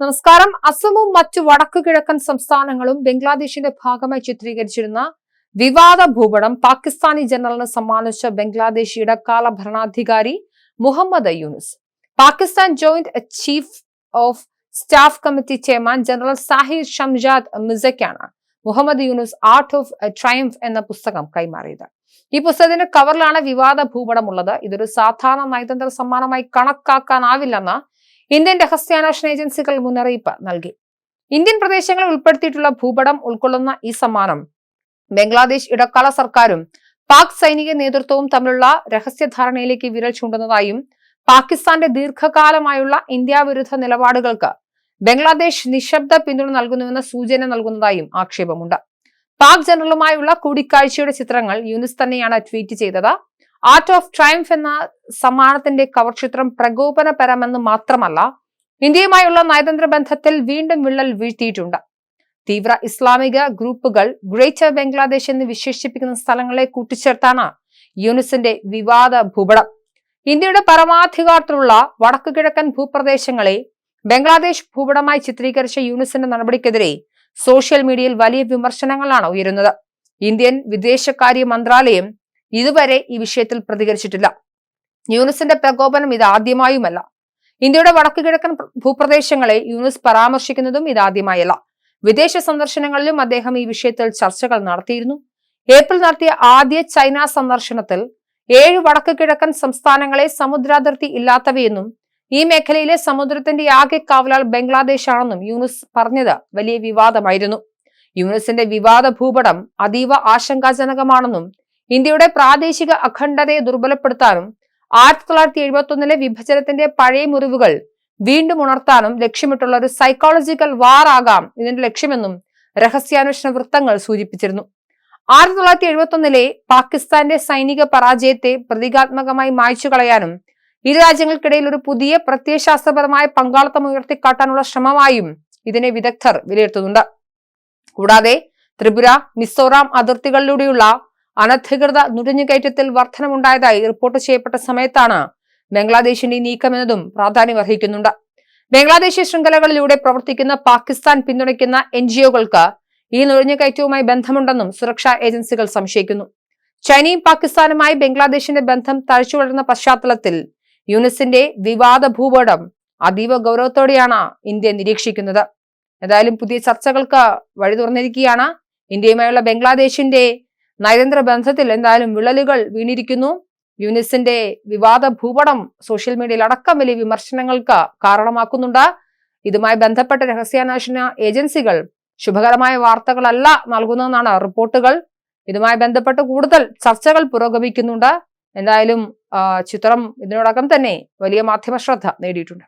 നമസ്കാരം. അസമും മറ്റു വടക്കു കിഴക്കൻ സംസ്ഥാനങ്ങളും ബംഗ്ലാദേശിന്റെ ഭാഗമായി ചിത്രീകരിച്ചിരുന്ന വിവാദ ഭൂപടം പാകിസ്ഥാനി ജനറലിന് സമ്മാനിച്ച ബംഗ്ലാദേശ് ഇടക്കാല ഭരണാധികാരി Muhammad Yunus. Pakistan joint chief of staff committee chairman general Sahir Shamshad മിസയ്ക്കാണ് Muhammad Yunus art of triumph എന്ന പുസ്തകം കൈമാറിയത്. ഈ പുസ്തകത്തിന്റെ കവറിലാണ് വിവാദ ഭൂപടം ഉള്ളത് ഇതൊരു സാധാരണ നയതന്ത്ര സമ്മാനമായി കണക്കാക്കാനാവില്ലെന്ന് ഇന്ത്യൻ രഹസ്യാന്വേഷണ ഏജൻസികൾ മുന്നറിയിപ്പ് നൽകി. ഇന്ത്യൻ പ്രദേശങ്ങളിൽ ഉൾപ്പെടുത്തിയിട്ടുള്ള ഭൂപടം ഉൾക്കൊള്ളുന്ന ഈ സമ്മാനം ബംഗ്ലാദേശ് ഇടക്കാല സർക്കാരും പാക് സൈനിക നേതൃത്വവും തമ്മിലുള്ള രഹസ്യധാരണയിലേക്ക് വിരൽ ചൂണ്ടുന്നതായും പാകിസ്ഥാന്റെ ദീർഘകാലമായുള്ള ഇന്ത്യ വിരുദ്ധ നിലപാടുകൾക്ക് ബംഗ്ലാദേശ് നിശബ്ദ പിന്തുണ നൽകുന്നുവെന്ന സൂചന നൽകുന്നതായും ആക്ഷേപമുണ്ട്. പാക് ജനറലുമായുള്ള കൂടിക്കാഴ്ചയുടെ ചിത്രങ്ങൾ യൂനിസ് തന്നെയാണ് ട്വീറ്റ് ചെയ്തത്. ആർട്ട് ഓഫ് ട്രയംഫ് എന്ന സമ്മാനത്തിന്റെ കവർ ചിത്രം പ്രകോപനപരമെന്ന് മാത്രമല്ല ഇന്ത്യയുമായുള്ള നയതന്ത്ര ബന്ധത്തിൽ വീണ്ടും വിള്ളൽ വീഴ്ത്തിയിട്ടുണ്ട്. തീവ്ര ഇസ്ലാമിക ഗ്രൂപ്പുകൾ ഗ്രേറ്റർ ബംഗ്ലാദേശ് എന്ന് വിശേഷിപ്പിക്കുന്ന സ്ഥലങ്ങളെ കൂട്ടിച്ചേർത്താണ് യൂണിസിന്റെ വിവാദ ഭൂപടം. ഇന്ത്യയുടെ പരമാധികാരത്തിലുള്ള വടക്കു കിഴക്കൻ ഭൂപ്രദേശങ്ങളെ ബംഗ്ലാദേശ് ഭൂപടമായി ചിത്രീകരിച്ച യൂണിസിന്റെ നടപടിക്കെതിരെ സോഷ്യൽ മീഡിയയിൽ വലിയ വിമർശനങ്ങളാണ് ഉയരുന്നത്. ഇന്ത്യൻ വിദേശകാര്യ മന്ത്രാലയം ഇതുവരെ ഈ വിഷയത്തിൽ പ്രതികരിച്ചിട്ടില്ല. യൂനിസിന്റെ പ്രകോപനം ഇത് ആദ്യമായുമല്ല. ഇന്ത്യയുടെ വടക്കു കിഴക്കൻ ഭൂപ്രദേശങ്ങളെ യൂനിസ് പരാമർശിക്കുന്നതും ഇതാദ്യമായല്ല വിദേശ സന്ദർശനങ്ങളിലും അദ്ദേഹം ഈ വിഷയത്തിൽ ചർച്ചകൾ നടത്തിയിരുന്നു. ഏപ്രിൽ നടത്തിയ ആദ്യ ചൈന സന്ദർശനത്തിൽ ഏഴ് വടക്കു കിഴക്കൻ സംസ്ഥാനങ്ങളെ സമുദ്രാതിർത്തി ഇല്ലാത്തവയെന്നും ഈ മേഖലയിലെ സമുദ്രത്തിന്റെ ആകെ കാവലാൾ ബംഗ്ലാദേശ് ആണെന്നും യൂനുസ് പറഞ്ഞത് വലിയ വിവാദമായിരുന്നു. യൂനുസിന്റെ വിവാദ ഭൂപടം അതീവ ആശങ്കാജനകമാണെന്നും ഇന്ത്യയുടെ പ്രാദേശിക അഖണ്ഡതയെ ദുർബലപ്പെടുത്താനും ആയിരത്തി തൊള്ളായിരത്തി എഴുപത്തി ഒന്നിലെ വിഭജനത്തിന്റെ പഴയ മുറിവുകൾ വീണ്ടും ഉണർത്താനും ലക്ഷ്യമിട്ടുള്ള ഒരു സൈക്കോളജിക്കൽ വാർ ആകാം ഇതിന്റെ ലക്ഷ്യമെന്നും രഹസ്യാന്വേഷണ വൃത്തങ്ങൾ സൂചിപ്പിച്ചിരുന്നു. ആയിരത്തി തൊള്ളായിരത്തി എഴുപത്തി ഒന്നിലെ പാകിസ്ഥാന്റെ സൈനിക പരാജയത്തെ പ്രതീകാത്മകമായി മായ്ച്ചു കളയാനും ഇരു രാജ്യങ്ങൾക്കിടയിൽ ഒരു പുതിയ പ്രത്യയശാസ്ത്രപരമായ പങ്കാളിത്തം ഉയർത്തിക്കാട്ടാനുള്ള ശ്രമമായും ഇതിനെ വിദഗ്ധർ വിലയിരുത്തുന്നുണ്ട്. കൂടാതെ ത്രിപുര മിസോറാം അതിർത്തികളിലൂടെയുള്ള അനധികൃത നുഴഞ്ഞുകയറ്റത്തിൽ വർധനമുണ്ടായതായി റിപ്പോർട്ട് ചെയ്യപ്പെട്ട സമയത്താണ് ബംഗ്ലാദേശിന്റെ നീക്കമെന്നതും പ്രാധാന്യമർഹിക്കുന്നുണ്ട് ബംഗ്ലാദേശി ശൃംഖലകളിലൂടെ പ്രവർത്തിക്കുന്ന പാകിസ്ഥാൻ പിന്തുണയ്ക്കുന്ന എൻ ജിഒകൾക്ക് ഈ നുഴഞ്ഞുകയറ്റവുമായി ബന്ധമുണ്ടെന്നും സുരക്ഷാ ഏജൻസികൾ സംശയിക്കുന്നു. ചൈനയും പാകിസ്ഥാനുമായി ബംഗ്ലാദേശിന്റെ ബന്ധം തഴച്ചുവളർന്ന പശ്ചാത്തലത്തിൽ യുനിസിന്റെ വിവാദ ഭൂപടം അതീവ ഗൗരവത്തോടെയാണ് ഇന്ത്യ നിരീക്ഷിക്കുന്നത്. ഏതായാലും പുതിയ ചർച്ചകൾക്ക് വഴി തുറന്നിരിക്കുകയാണ്. ഇന്ത്യയുമായുള്ള ബംഗ്ലാദേശിന്റെ നയതന്ത്ര ബന്ധത്തിൽ എന്തായാലും വിള്ളലുകൾ വീണിരിക്കുന്നു. യൂനിസിന്റെ വിവാദ ഭൂപടം സോഷ്യൽ മീഡിയയിൽ അടക്കം വലിയ വിമർശനങ്ങൾക്ക് കാരണമാക്കുന്നുണ്ട്. ഇതുമായി ബന്ധപ്പെട്ട രഹസ്യാന്വേഷണ ഏജൻസികൾ ശുഭകരമായ വാർത്തകളല്ല നൽകുന്നതെന്നാണ് റിപ്പോർട്ടുകൾ. ഇതുമായി ബന്ധപ്പെട്ട് കൂടുതൽ ചർച്ചകൾ പുരോഗമിക്കുന്നുണ്ട്. എന്തായാലും ചിത്രം ഇതിനോടകം തന്നെ വലിയ മാധ്യമ ശ്രദ്ധ നേടിയിട്ടുണ്ട്.